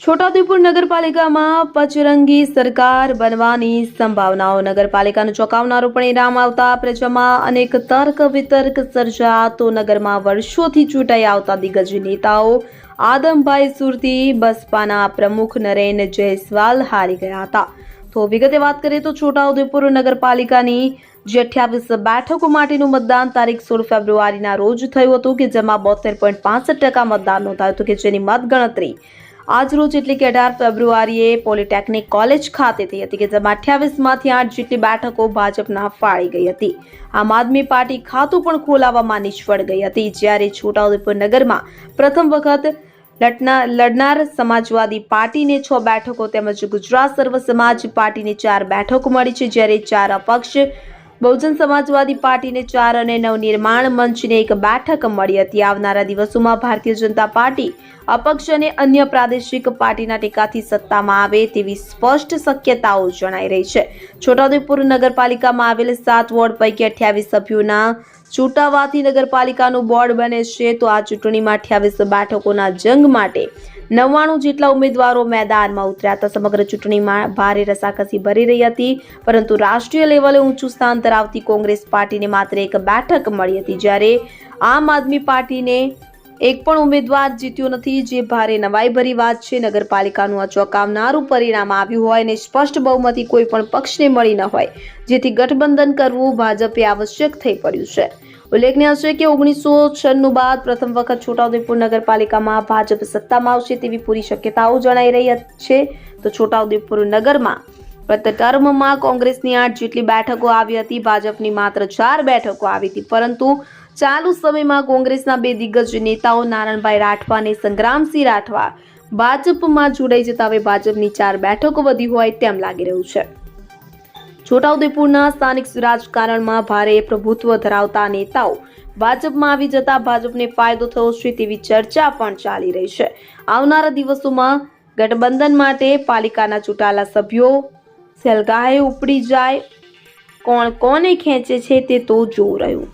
છોટાઉદેપુર નગરપાલિકામાં પચરંગી સરકાર બનવાની સંભાવનાઓ. નગરપાલિકાનું ચોંકાવનારું પરિણામ આવતા પ્રજામાં અનેક તર્ક વિતર્ક સર્જાતો નગરમાં વર્ષોથી ચૂંટાઈ આવતા દિગ્ગજ નેતાઓ આદમભાઈ સુરતી, બસપાના પ્રમુખ નરેન જયસ્વાલ હારી ગયા હતા. તો વિગતે વાત કરીએ તો છોટાઉદેપુર નગરપાલિકાની જે અઠ્યાવીસ બેઠકો માટેનું મતદાન તારીખ સોળ ફેબ્રુઆરીના રોજ થયું હતું કે જેમાં બોતેર પોઈન્ટ પાસઠ ટકા મતદાન નોંધાયું હતું કે જેની મતગણતરી આજ રોજ એટલે કે અઢાર ફેબ્રુઆરીએ પોલિટેકનિક કોલેજ ખાતે થઈ હતી કે જેમાં અઠ્યાવીસમાંથી આઠ જેટલી બેઠકો ભાજપના ફાળી ગઈ હતી. આમ આદમી પાર્ટી ખાતું પણ ખોલાવવામાં નિષ્ફળ ગઈ હતી. જ્યારે છોટાઉદેપુર નગરમાં પ્રથમ વખત લટના, લડનાર સમાજવાદી પાર્ટીને છ બેઠકો તેમજ ગુજરાત સર્વ સમાજ પાર્ટીને ચાર બેઠકો મળી છે. જ્યારે ચાર અપક્ષ બહુજન સમાજવાદી પાર્ટીને ચાર અને નવનિર્માણ મંચને એક બેઠક મળી હતી. આવનારા દિવસોમાં ભારતીય જનતા પાર્ટી અપક્ષ અને અન્ય પ્રાદેશિક પાર્ટીના ટેકાથી સત્તામાં આવે તેવી સ્પષ્ટ શક્યતાઓ જણાઈ રહી છે. છોટાઉદેપુર નગરપાલિકામાં આવેલ સાત વોર્ડ પૈકી અઠ્યાવીસ સભ્યોના ચૂંટાવાથી નગરપાલિકાનું બોર્ડ બને છે. તો આ ચૂંટણીમાં અઠ્યાવીસ બેઠકોના જંગ માટે નવ્વાણું જેટલા ઉમેદવારો મેદાનમાં ઉતર્યા હતા. સમગ્ર ચૂંટણીમાં ભારે રસાકસી ભરી રહી હતી. પરંતુ રાષ્ટ્રીય લેવલે ઊંચું સ્થાન ધરાવતી કોંગ્રેસ પાર્ટીને માત્ર એક બેઠક મળી હતી. જ્યારે આમ આદમી પાર્ટીને એક પણ ઉમેદવાર જીત્યો નથી, જે ભારે નવાઈભરી વાત છે. નગરપાલિકાનું આ ચોંકાવનારું પરિણામ આવ્યું હોય અને સ્પષ્ટ બહુમતી કોઈ પણ પક્ષને મળી ન હોય, જેથી ગઠબંધન કરવું ભાજપે આવશ્યક થઈ પડ્યું છે. ઉલ્લેખનીય છે કે ઓગણીસો છન્નું બાદ પ્રથમ વખત છોટાઉદેપુર નગરપાલિકામાં ભાજપ સત્તામાં આવશે તેવી પૂરી શક્યતાઓ જણાઈ રહી છે. તો છોટાઉદેપુર નગરમાં ગત ટર્મમાં કોંગ્રેસની આઠ જેટલી બેઠકો આવી હતી, ભાજપની માત્ર ચાર બેઠકો આવી હતી. પરંતુ ચાલુ સમયમાં કોંગ્રેસના બે દિગ્ગજ નેતાઓ નારણભાઈ રાઠવા અને સંગ્રામસિંહ રાઠવા ભાજપમાં જોડાઈ જતા હવે ભાજપની ચાર બેઠકો વધી હોય તેમ લાગી રહ્યું છે. છોટાઉદેપુરના સ્થાનિક રાજકારણમાં ભારે પ્રભુત્વ ધરાવતા નેતાઓ ભાજપમાં આવી જતા ભાજપને ફાયદો થયો છે તેવી ચર્ચા પણ ચાલી રહી છે. આવનારા દિવસોમાં ગઠબંધન માટે પાલિકાના ચૂંટાયેલા સભ્યો સેલગાહે ઉપડી જાય. કોણ કોને ખેંચે છે તે તો જોવું રહ્યું.